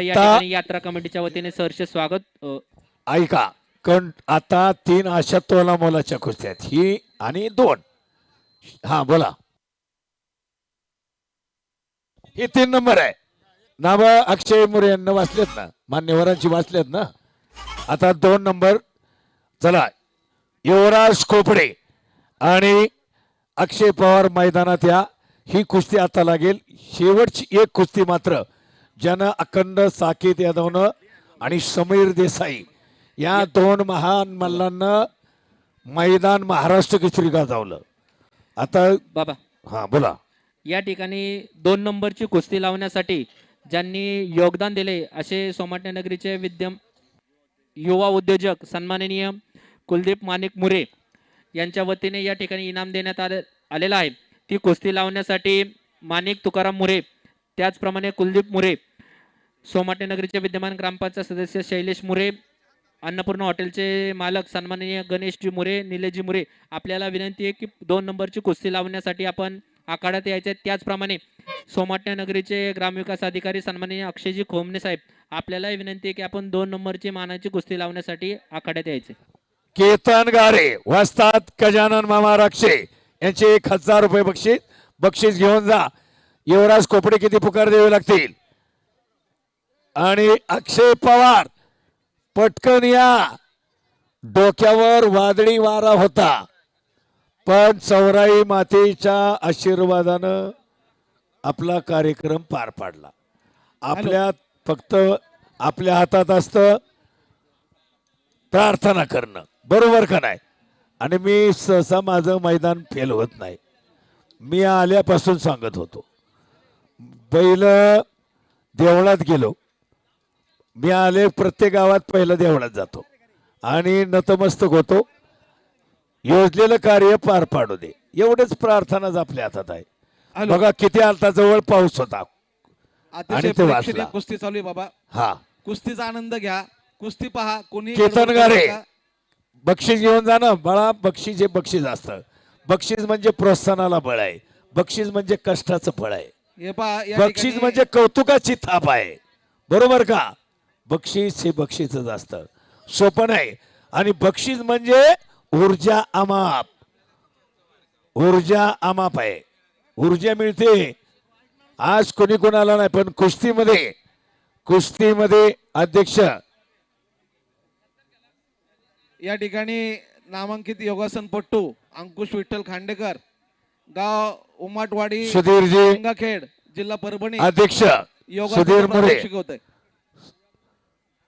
या आता ठिकाणी यात्रा कमिटीच्या वतीने सहर्ष स्वागत अ, ऐका कण आता तीन अशा तोला मोलाच्या कुस्त्या आहेत. ही आणि दोन. हा बोला. हे तीन नंबर आहे. नाव अक्षय मोरे यांना वाचलेत ना? मान्यवरांची वाचलेत ना? आता दोन नंबर. चला युवराज खोपडे आणि अक्षय पवार मैदानात या. ही कुस्ती आता लागेल. शेवटची एक कुस्ती मात्र ज्यानं अखंड साकेत यादवनं आणि समीर देसाई या दोन महान मल्लांना मैदान महाराष्ट्र केसरी गाजवलं. आता बाबा. हा बोला. या ठिकाणी दोन नंबरची कुस्ती लावण्यासाठी ज्यांनी योगदान दिले असे सोमाटणे नगरीचे विद्यम युवा उद्योजक सन्माननीय कुलदीप माणिक मुरे यांच्या वतीने या ठिकाणी इनाम देण्यात आले आलेला आहे. ती कुस्ती लावण्यासाठी माणिक तुकाराम मुरे त्याचप्रमाणे कुलदीप मुरे सोमाटे नगरीचे विद्यमान ग्रामपंचायत सदस्य शैलेश मुरे अन्नपूर्णा हॉटेलचे मालक सन्माननीय गणेशजी मुरे निलेशजी मुरे आपल्याला विनंती आहे की दोन नंबरची कुस्ती लावण्यासाठी आपण आखाड्यात यायचे त्याचप्रमाणे सोमाटणे नगरीचे ग्रामविकास अधिकारी सन्माननीय अक्षयजी खोमने साहेब आपल्यालाही विनंती आहे की आपण दोन नंबरची मानाची कुस्ती लावण्यासाठी आखाड्यात यायचे. केतन गारे वस्तात गजानन मामा रक्षे यांचे एक हजार रुपये बक्षीस बक्षीस घेऊन जा. युवराज कोपडे किती पुकार द्यावे लागतील? आणि अक्षय पवार पटकन या. डोक्यावर वादळी वारा होता. पण चौराई मातेच्या आशीर्वादानं आपला कार्यक्रम पार पाडला. आपल्या फक्त आपल्या हातात असतं प्रार्थना करणं. बरोबर का नाही? आणि मी सहसा माझं मैदान फेल होत नाही. मी आल्यापासून सांगत होतो. बैल देवळात गेलो. मी आले प्रत्येक गावात पहिलं देवळात जातो. आणि नतमस्तक होतो. योजलेलं कार्य पार पाडू दे. एवढेच प्रार्थनाच आपल्या हातात आहे. बघा किती आलता जवळ पाऊस होता. आणि ते वाचला. कुस्ती चालू आहे बाबा. हा. कुस्तीचा आनंद घ्या. कुस्ती पहा. कोणी केतन गारे. बक्षीस घेऊन जा ना. बाळा बक्षीस हे बक्षीस असतं. बक्षीस म्हणजे प्रोत्साहनाला बळ आहे. बक्षीस म्हणजे कष्टाचं फळ आहे. हे पहा या बक्षीस ठिकाणी म्हणजे कौतुकाची थाप आहे. बरोबर का? बक्षीस हे बक्षीसच असतं. सोपं नाही. आणि बक्षीस म्हणजे ऊर्जा अमाप. ऊर्जा अमाप आहे. ऊर्जा मिळते. आज कोणी कोणाला नाही पण कुस्तीमध्ये कुस्तीमध्ये अध्यक्ष. या ठिकाणी नामांकित योगासनपट्टू अंकुश विठ्ठल खांडेकर. गाव उमाटवाडी सुधीरजी. गंगाखेड जिल्हा परभणी. अध्यक्ष. सुधीर मोरे. होतंय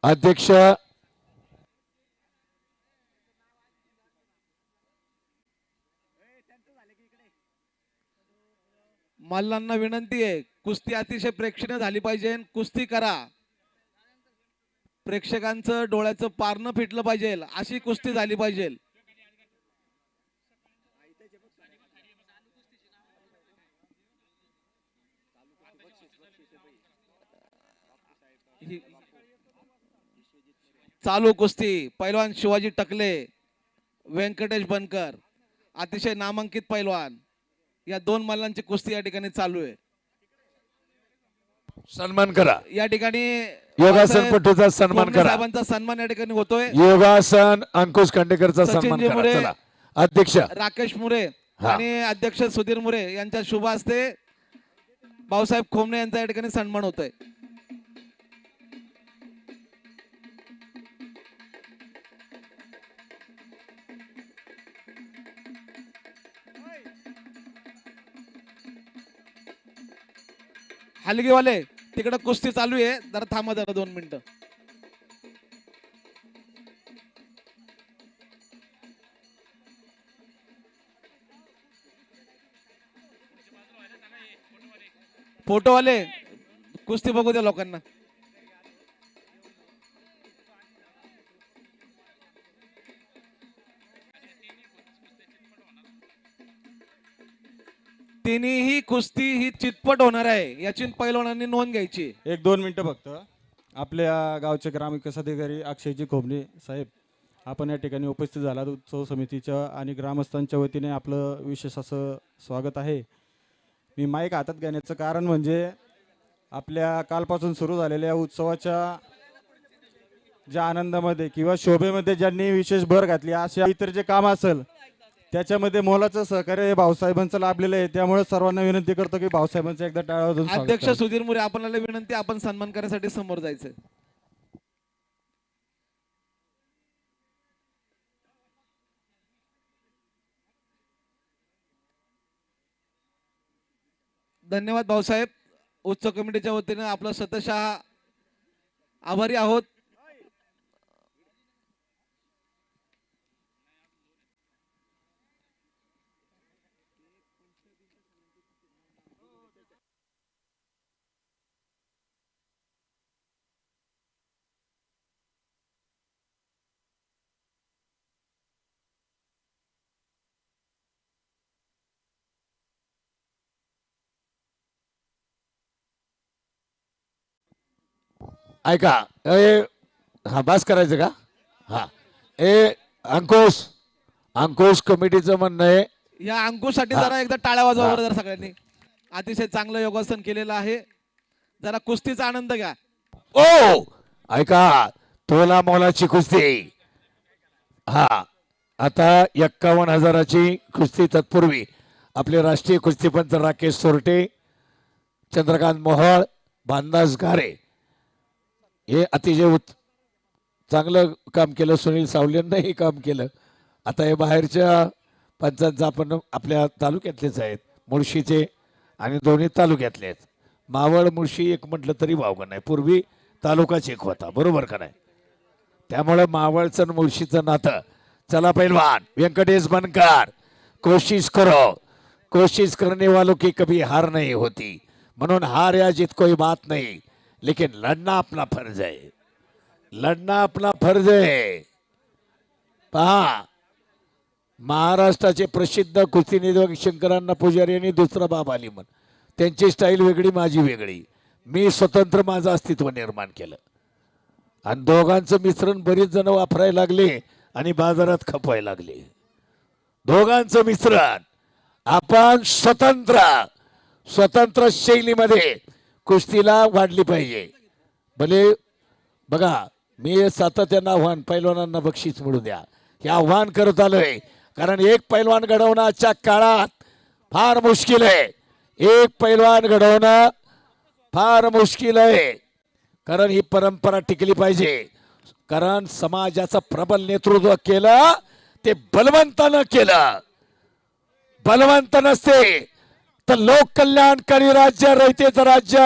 अध्यक्ष. मल्लांना विनंती आहे कुस्ती अतिशय प्रेक्षणीय झाली पाहिजे कुस्ती करा. प्रेक्षकांचं डोळ्याचं पारणं फिटलं पाहिजे अशी कुस्ती झाली पाहिजे. चालू कुस्ती. पैलवान शिवाजी टकले व्यंकटेश बनकर अतिशय नामांकित पैलवान. या दोन मल्लांची कुस्ती या ठिकाणी चालू आहे. सन्मान करा. या ठिकाणी योगासन पटूचा सन्मान करा. साहेबांचा सन्मान या ठिकाणी होतोय. योगासन अंकुश खांडेकरचा सन्मान करा. अध्यक्ष. राकेश मुरे. आणि अध्यक्ष सुधीर मुरे यांच्या शुभ हस्ते भाऊसाहेब खोमणे यांचा या ठिकाणी सन्मान होतोय. हलगीवाले तिकडं कुस्ती चालू आहे. जरा थांबा जरा दोन मिनिटं. फोटोवाले कुस्ती बघू द्या लोकांना. तिन्ही कुस्ती ही चितपट होणार आहे. याची पैलवानांनी नोंद घ्यायची. एक दोन मिनिटं फक्त. आपल्या गावचे ग्रामविकास अधिकारी अक्षयजी खोबणे साहेब आपण या ठिकाणी उपस्थित झाला उत्सव समितीच्या आणि ग्रामस्थांच्या वतीने आपलं विशेष असं स्वागत आहे. मी माईक हातात घेण्याचं कारण म्हणजे आपल्या कालपासून सुरू झालेल्या उत्सवाच्या ज्या आनंदामध्ये किंवा शोभेमध्ये ज्यांनी विशेष भर घातली अशा इतर जे काम असेल त्याच्यामध्ये मोलाचं सहकार्य हे भाऊसाहेबांचं लाभलेलं आहे त्यामुळे सर्वांना विनंती करतो की भाऊसाहेबांचं एकदा टाळा अध्यक्ष. सुधीर मुरे आपल्याला विनंती आपण सन्मान करण्यासाठी समोर जायचं धन्यवाद भाऊसाहेब. उत्सव कमिटीच्या वतीनं आपलं शतशः आभारी आहोत. ऐका ए हा बास करायचं का? हा. ए अंकुश अंकुश कमिटीचं म्हणणं आहे. या अंकुशसाठी. जरा एकदा टाळ्या वाजवा. बरं जरा सगळ्यांनी. अतिशय चांगलं योगासन केलेलं आहे. जरा कुस्तीचा आनंद घ्या. ओ! ऐका तोला मोलाची कुस्ती. हा. आता एक्कावन्न हजाराची कुस्ती तत्पूर्वी आपले राष्ट्रीय कुस्तीपंच राकेश सोरटे चंद्रकांत मोहोळ भानदास घारे हे अतिशय उत् चांगलं काम केलं सुनील सावलेंनाही काम केलं. आता हे बाहेरच्या पंचायत आपण आपल्या तालुक्यातलेच आहेत मुळशीचे आणि दोन्ही तालुक्यातले आहेत. मावळ मुळशी एक म्हटलं तरी वावगं नाही. पूर्वी तालुकाच एक होता बरोबर का नाही? त्यामुळं मावळचं आणि मुळशीचं नातं. चला पैलवान व्यंकटेश बनकार कोशिश करो. कोशिश करने वालों की कभी हार नहीं होती. म्हणून हार या जीत कोई बात नाही. लेकिन लड़ना अपना फर्ज है। लड़ना अपना फर्ज है। पहा महाराष्ट्राचे प्रसिद्ध कुस्ती निधक शंकरांना पुजारी आणि दुसरा बाब आली म्हण. त्यांची स्टाईल वेगळी माझी वेगळी. मी स्वतंत्र माझं अस्तित्व निर्माण केलं. आणि दोघांचं मिश्रण बरीच जण वापरायला लागले आणि बाजारात खपवायला लागले. दोघांचं मिश्रण आपण स्वतंत्र स्वतंत्र शैलीमध्ये कुस्तीला वाढली पाहिजे. भले बघा मी सातत्यानं आव्हान पैलवानांना बक्षीस मिळू द्या. हे आव्हान करत आलोय. कारण एक पैलवान घडवणं आजच्या काळात फार मुश्किल आहे. एक पैलवान घडवणं फार मुश्किल आहे. कारण ही परंपरा टिकली पाहिजे. कारण समाजाचं प्रबल नेतृत्व केलं ते बलवंतानं केलं. बलवंत नसते. तर लोक कल्याणकारी राज्य रयतेचं राज्य.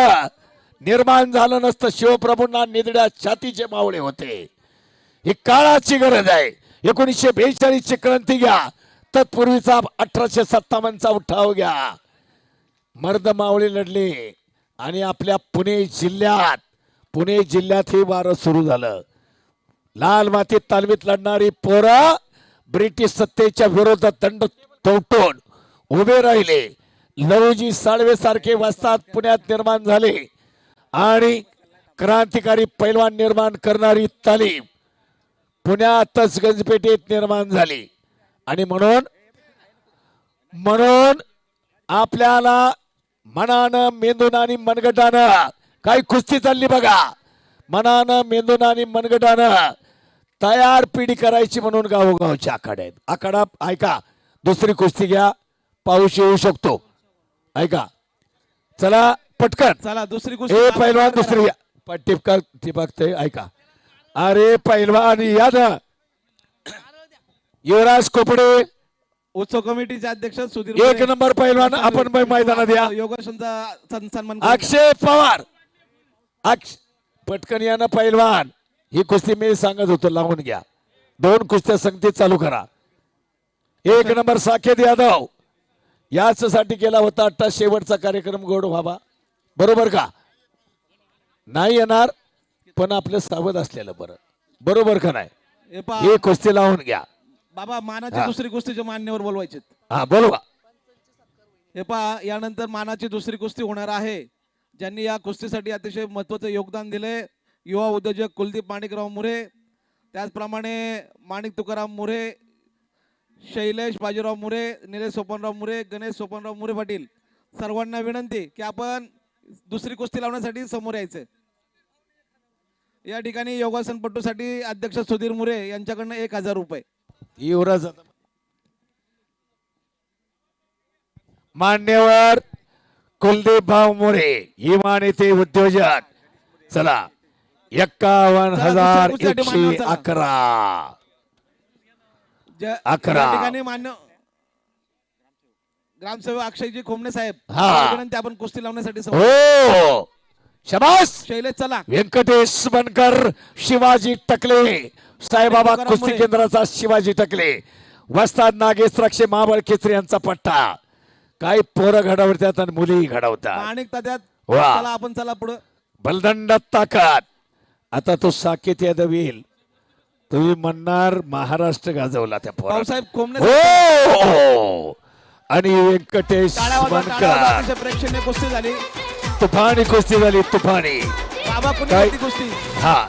निर्माण झालं नसतं शिवप्रभूंना निदड्या छातीचे मावळे होते. ही काळाची गरज आहे. एकोणीसशे बेचाळीस ची क्रांती घ्या. तत्पूर्वीचा अठराशे सत्तावन्नचा उठाव घ्या. मर्द मावळी लढले आणि आपल्या पुणे जिल्ह्यात पुणे जिल्ह्यात हे वारं सुरू झालं. लाल मातीत तालमीत लढणारी पोरं ब्रिटिश सत्तेच्या विरोधात दंड तोटून उभे राहिले. लवजी साळवे सारखे वस्तात पुण्यात निर्माण झाले. आणि क्रांतिकारी पैलवान निर्माण करणारी तालीम पुण्यातच गंजपेठेत निर्माण झाली. आणि म्हणून म्हणून आपल्याला मनानं मेंदून आणि मनगटानं काही कुस्ती चालली बघा. मनानं मेंदून आणि मनगटानं तयार पिढी करायची म्हणून गावोगावचे आखाडे आहेत आखाडा ऐका दुसरी कुस्ती घ्या पाऊस येऊ शकतो. ऐका. चला पटकन. चला दुसरी ए कुस्ती पैलवान दुसरी. टिपका टिपकते ऐका. अरे पैलवान या ना. युवराज कोपडे. उत्सव कमिटीचे अध्यक्ष सुधीर एक. नंबर पैलवान आपण मैदानात या. योगासनचा सन- सन्मान अक्षय पवार. अक्ष पटकन या ना पैलवान. ही कुस्ती मी सांगत होतो लावून घ्या. दोन कुस्त्या संगतीत चालू करा. एक नंबर साकेत यादव. याच साठी केला होता आता शेवटचा कार्यक्रम गोड व्हावा. बरोबर का? नाही येणार पण आपलं सावध असलेलं बरं. बरोबर का नाही? हे पहा, ही कुस्ती लावून घ्या. बाबा मानाची हा. दुसरी कुस्तीच्या मान्यवर बोलवायचे हा बोलवा. हे पहा यानंतर मानाची दुसरी कुस्ती होणार आहे. ज्यांनी या कुस्तीसाठी अतिशय महत्वाचं योगदान दिले युवा उद्योजक कुलदीप माणिकराव मुरे. त्याचप्रमाणे माणिक तुकाराम मुरे शैलेश बाजीराव मुरे निलेश सोपनराव मुरे गणेश सोपनराव मुरे पाटील. सर्वांना विनंती की आपण दुसरी कुस्ती लावण्यासाठी समोर यायचं. या ठिकाणी योगासनपटूसाठी अध्यक्ष सुधीर मुरे यांच्याकडनं एक हजार रुपये. युवराज मान्यवर कुलदीप भाऊ मोरे इमान येथे उद्योजक. चला एक्कावन्न हजार एकशे चला. ज्या- अकरा. अकरा. या ठिकाणी मान्य ग्रामसेवक अक्षयजी खोमणे साहेब हा. विनंती आपण कुस्ती लावण्यासाठी समोर हो. शबास. शैलेश चला. व्यंकटेश बनकर शिवाजी टकले. साईबाबा तुकाराम कुस्ती मुळे. केंद्राचा शिवाजी टकले. वस्ताद नागेश राक्षे महाबळ खेचरे यांचा पट्टा. काही पोरं घडवतात आणि मुली घडवतात. माणिक तात्यात वा. चला आपण चला पुढे. बलदंड ताकद. आता तो साकेत यादव येईल. तुम्ही म्हणणार महाराष्ट्र गाजवला त्या पोरा भाऊसाहेब हो! आणि व्यंकटेश. बनकर प्रेक्षणीय कुस्ती झाली. तुफानी कुस्ती झाली तुफानी. बाबा काय? कुस्ती. हा.